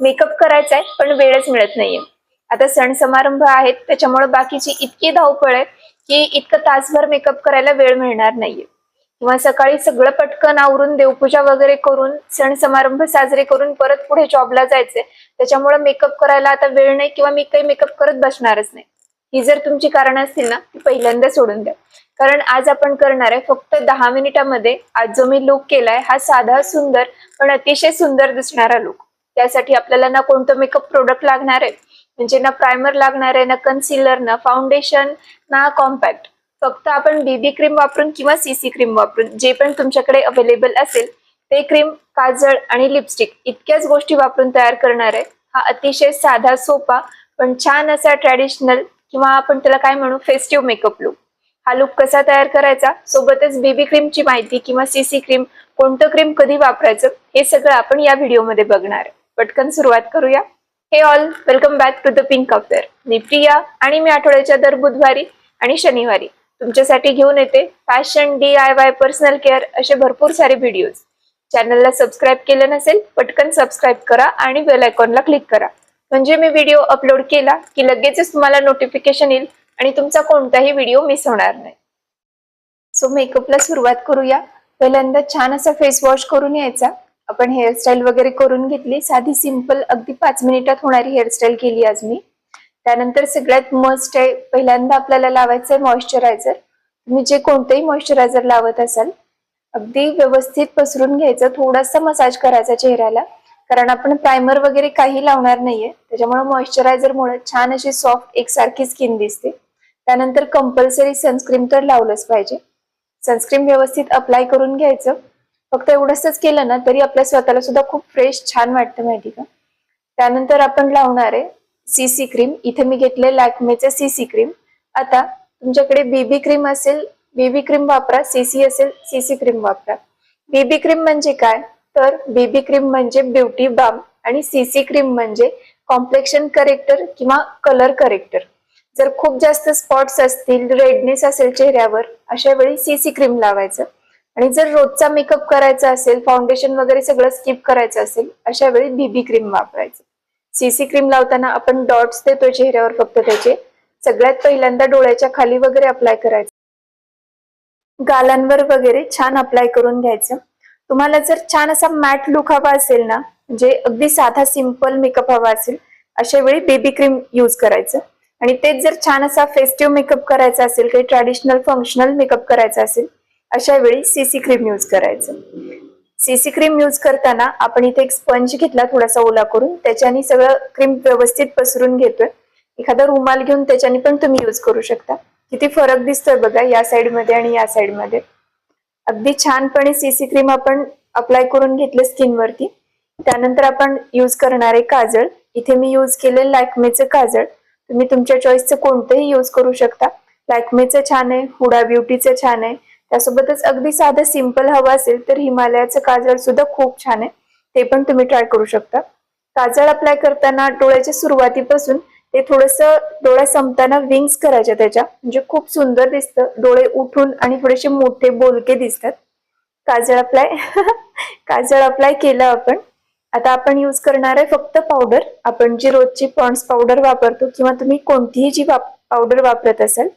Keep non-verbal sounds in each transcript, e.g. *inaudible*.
Makeup करायचा आहे पण वेळच मिळत नाहीये. आता सण समारंभ आहेत त्याच्यामुळे बाकीची इतकी धावपळ आहे की इतकं तासभर मेकअप करायला वेळ मिळणार नाहीये. किंवा सकाळी सगळं पटकन आवरून देवपूजा वगैरे करून सण समारंभ साजरे करून परत पुढे जॉबला जायचंय. त्याच्यामुळे मेकअप करायला आता वेळ नाही किंवा मी काही मेकअप करत बसणारच नाही. ही जर तुमची कारण असतील ना ती पहिल्यांदा सोडून द्या. कारण आज आपण करणार आहे फक्त दहा मिनिटामध्ये आज जो मी लुक केलाय हा साधा सुंदर पण अतिशय सुंदर दिसणारा लुक त्यासाठी आपल्याला ना कोणतं मेकअप प्रोडक्ट लागणार आहे म्हणजे ना प्रायमर लागणार आहे ना कन्सिलर ना फाउंडेशन ना कॉम्पॅक्ट फक्त आपण बीबी क्रीम वापरून किंवा सीसी क्रीम वापरून जे पण तुमच्याकडे अवेलेबल असेल ते क्रीम काजळ आणि लिपस्टिक इतक्याच गोष्टी वापरून तयार करणार आहे. हा अतिशय साधा सोपा पण छान असा ट्रॅडिशनल किंवा आपण त्याला काय म्हणू फेस्टिव्ह मेकअप लुक हा लुक कसा तयार करायचा? सोबतच बेबी क्रीमची माहिती किंवा सीसी क्रीम कोणतं क्रीम कधी वापरायचं हे सगळं आपण या व्हिडिओमध्ये बघणार आहे. पटकन सुरुवात करूया. Hey all welcome back to the pink affair मी प्रिया आणि मी आठवड्याच्या दर बुधवारी आणि शनिवारी तुमच्यासाठी घेऊन येते fashion D I Y personal care असे भरपूर सारे व्हिडिओज चॅनलला सबस्क्राईब केलं नसेल पटकन सबस्क्राईब करा आणि बेल आयकॉनला क्लिक करा. म्हणजे मी व्हिडिओ अपलोड केला की लगेचच तुम्हाला नोटिफिकेशन येईल आणि तुमचा कोणताही व्हिडिओ मिस होणार नाही. सो मेकअपला सुरुवात करूया. पहिल्यांदा छान असा फेस वॉश करून यायचा. आपण हेअरस्टाईल वगैरे करून घेतली. साधी सिंपल अगदी पाच मिनिटात होणारी हेअरस्टाईल केली आज मी. त्यानंतर सगळ्यात मस्ट आहे पहिल्यांदा आपल्याला लावायचं आहे मॉइश्चरायझर तुम्ही जे कोणतंही मॉइश्चरायझर लावत असाल अगदी व्यवस्थित पसरून घ्यायचं थोडासा मसाज करायचा चेहऱ्याला. कारण आपण प्रायमर वगैरे काही लावणार नाहीये. त्याच्यामुळे मॉइश्चरायझरमुळे छान अशी सॉफ्ट एकसारखी स्किन दिसते. त्यानंतर कंपल्सरी सनस्क्रीम तर लावलंच पाहिजे. सनस्क्रीम व्यवस्थित अप्लाय करून घ्यायचं. फक्त एवढंच केलं ना तरी आपल्या स्वतःला सुद्धा खूप फ्रेश छान वाटतं माहिती का? त्यानंतर आपण लावणार आहे सीसी क्रीम इथे मी घेतले लॅक्मेचे सीसी क्रीम आता तुमच्याकडे बीबी क्रीम असेल बीबी क्रीम वापरा सीसी असेल सीसी क्रीम वापरा. बीबी क्रीम म्हणजे काय? तर बीबी क्रीम म्हणजे ब्युटी बाम आणि सीसी क्रीम म्हणजे कॉम्प्लेक्शन करेक्टर किंवा कलर करेक्टर जर खूप जास्त स्पॉट्स असतील रेडनेस असेल चेहऱ्यावर अशा वेळी सीसी क्रीम लावायचं. आणि जर रोजचा मेकअप करायचा असेल फाउंडेशन वगैरे सगळं स्किप करायचं असेल अशा वेळी बीबी क्रीम वापरायचं. सीसी क्रीम लावताना आपण डॉट्स देतो चेहऱ्यावर फक्त त्याचे. सगळ्यात पहिल्यांदा डोळ्याच्या खाली वगैरे अप्लाय करायचं. गालांवर वगैरे छान अप्लाय करून घ्यायचं. तुम्हाला जर छान असा मॅट लुक हवा असेल ना म्हणजे अगदी साधा सिंपल मेकअप हवा असेल अशा वेळी बेबी क्रीम यूज करायचं. आणि तेच जर छान असा फेस्टिव्ह मेकअप करायचा असेल काही ट्रॅडिशनल फंक्शनल मेकअप करायचा असेल अशा वेळी सीसी क्रीम यूज करायचं. सीसी क्रीम यूज करताना आपण इथे एक स्पंज घेतला थोडासा ओला करून त्याच्याने सगळं क्रीम व्यवस्थित पसरून घेतोय. एखादा रुमाल घेऊन त्याच्याने पण तुम्ही यूज करू शकता. किती फरक दिसतोय बघा या साइडमध्ये आणि या साइडमध्ये. अगदी छानपणे सीसी क्रीम आपण अप्लाय करून घेतलं स्किनवरती त्यानंतर आपण यूज करणारे काजळ. इथे मी यूज केले लॅक्मेचं काजळ. तुम्ही तुमच्या चॉईसचं कोणतंही यूज करू शकता. लॅक्मेचं छान आहे हुडा ब्युटीचं छान आहे. त्यासोबतच अगदी साधं सिंपल हवं असेल तर हिमालयाचं काजळ सुद्धा खूप छान आहे. ते पण तुम्ही ट्राय करू शकता. काजळ अप्लाय करताना डोळ्याच्या सुरुवातीपासून ते थोडस डोळ्या संपताना विंग्स करायच्या त्याच्या. म्हणजे खूप सुंदर दिसतं. डोळे उठून आणि थोडेसे मोठे बोलके दिसतात. काजळ अप्लाय *laughs* काजळ अप्लाय केलं आपण. आता आपण यूज करणार आहे फक्त पावडर आपण जी रोजची पॉन्ड्स पावडर वापरतो किंवा तुम्ही कोणतीही जी पावडर वापरत असाल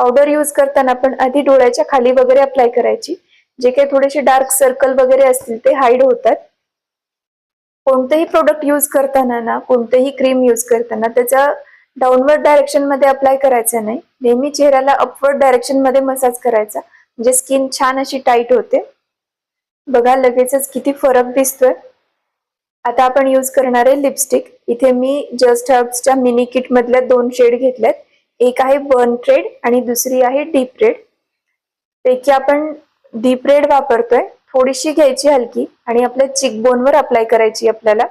पावडर यूज करताना पण आधी डोळ्याच्या खाली वगैरे अप्लाय करायची. जे काही थोडेसे डार्क सर्कल वगैरे असतील ते हाईड होतात. कोणतंही प्रोडक्ट यूज करताना ना कोणतंही क्रीम यूज करताना त्याचा डाऊनवर्ड डायरेक्शनमध्ये अप्लाय करायचा नाही. नेहमी चेहऱ्याला अपवर्ड डायरेक्शनमध्ये मसाज करायचा. म्हणजे स्किन छान अशी टाईट होते. बघा लगेचच किती फरक दिसतोय. आता आपण यूज करणार आहे लिपस्टिक इथे मी जस्ट हर्ब्सच्या मिनी किट मधल्या दोन शेड घेतल्यात. एक आहे बर्न ट्रेड आणि दुसरी आहे डीप रेड पैकी आपण डीप रेड वापरतोय. थोडीशी घ्यायची हलकी आणि आपल्या चिकबोनवर अप्लाय करायची आपल्याला.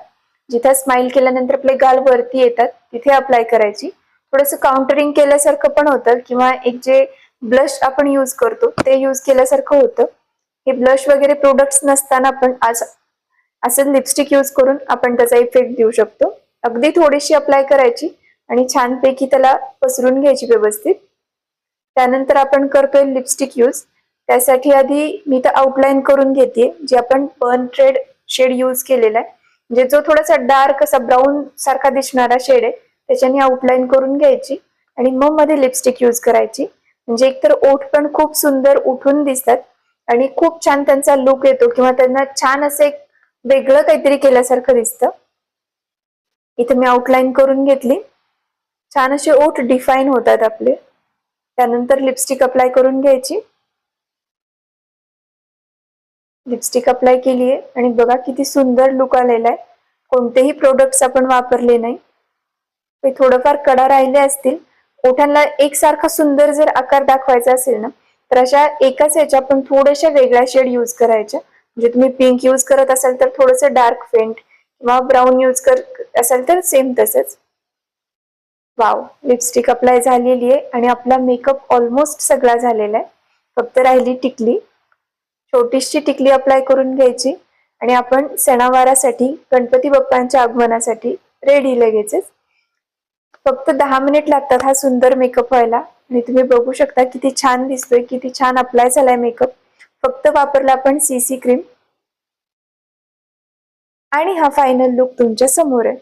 जिथे स्माइल केल्यानंतर आपले गाल वरती येतात तिथे अप्लाय करायची. थोडस काउंटरिंग केल्यासारखं पण होतं किंवा एक जे ब्लश आपण यूज करतो ते यूज केल्यासारखं होतं. हे ब्लश वगैरे प्रोडक्ट्स नसताना आपण आज असं लिपस्टिक यूज करून आपण त्याचा इफेक्ट देऊ शकतो. अगदी थोडीशी अप्लाय करायची. आणि छानपैकी त्याला पसरून घ्यायची व्यवस्थित. त्यानंतर आपण करतोय लिपस्टिक यूज त्यासाठी आधी मी तर आउटलाईन करून घेते जे आपण बर्न ट्रेड शेड यूज केलेला आहे. म्हणजे जो थोडासा डार्क असा ब्राऊन सारखा दिसणारा शेड आहे त्याच्याने आउटलाईन करून घ्यायची आणि मग मध्ये लिपस्टिक यूज करायची. म्हणजे एकतर ओठ पण खूप सुंदर उठून दिसतात आणि खूप छान त्यांचा लुक येतो किंवा त्यांना छान असं एक वेगळं काहीतरी केल्यासारखं दिसतं. इथं मी आउटलाईन करून घेतली. छान असे ओठ डिफाईन होतात आपले. त्यानंतर लिपस्टिक अप्लाय करून घ्यायची. लिपस्टिक अप्लाय केली आहे. आणि बघा किती सुंदर लुक आलेला आहे. कोणतेही प्रोडक्ट्स आपण वापरले नाही. ते थोडंफार कडा राहिले असतील. ओठांना एकसारखा सुंदर जर आकार दाखवायचा असेल ना तर अशा एकाच ह्याच्या आपण थोड्याशा वेगळ्या शेड यूज करायच्या. म्हणजे तुम्ही पिंक यूज करत असाल तर थोडंसं डार्क फेंट किंवा ब्राऊन यूज करत असाल तर सेम तसंच. वाव लिपस्टिक अप्लाय झालेली आहे आणि आपला मेकअप ऑलमोस्ट सगळा झालेला आहे. फक्त राहिली टिकली. छोटीशी टिकली अप्लाय करून घ्यायची आणि आपण सणावारासाठी गणपती बाप्पांच्या आगमनासाठी रेडी लगेचच. फक्त दहा मिनिट लागतात हा सुंदर मेकअप व्हायला. आणि तुम्ही बघू शकता किती छान दिसतोय किती छान अप्लाय झालाय मेकअप फक्त वापरला आपण सीसी क्रीम आणि हा फायनल लुक तुमच्यासमोर आहे.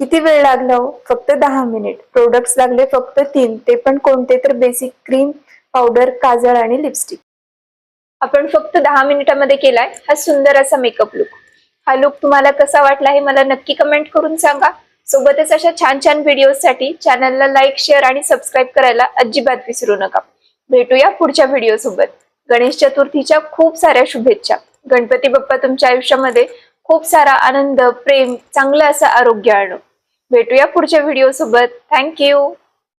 किती वेळ लागला हो? फक्त दहा मिनिट. प्रोडक्ट्स लागले फक्त तीन. ते पण कोणते? तर बेसिक क्रीम पावडर काजळ आणि लिपस्टिक आपण फक्त दहा मिनिटामध्ये केलाय. हा सुंदर असा मेकअप लुक हा लुक तुम्हाला कसा वाटला हे मला नक्की कमेंट करून सांगा. सोबतच अशा छान छान व्हिडिओसाठी चॅनलला लाईक शेअर आणि सबस्क्राईब करायला अजिबात विसरू नका. भेटूया पुढच्या व्हिडिओ सोबत. गणेश चतुर्थीच्या खूप साऱ्या शुभेच्छा. गणपती बाप्पा तुमच्या आयुष्यामध्ये खूप सारा आनंद प्रेम चांगलं असं आरोग्य आणो. भेटूया पुढच्या व्हिडिओ सोबत. थँक्यू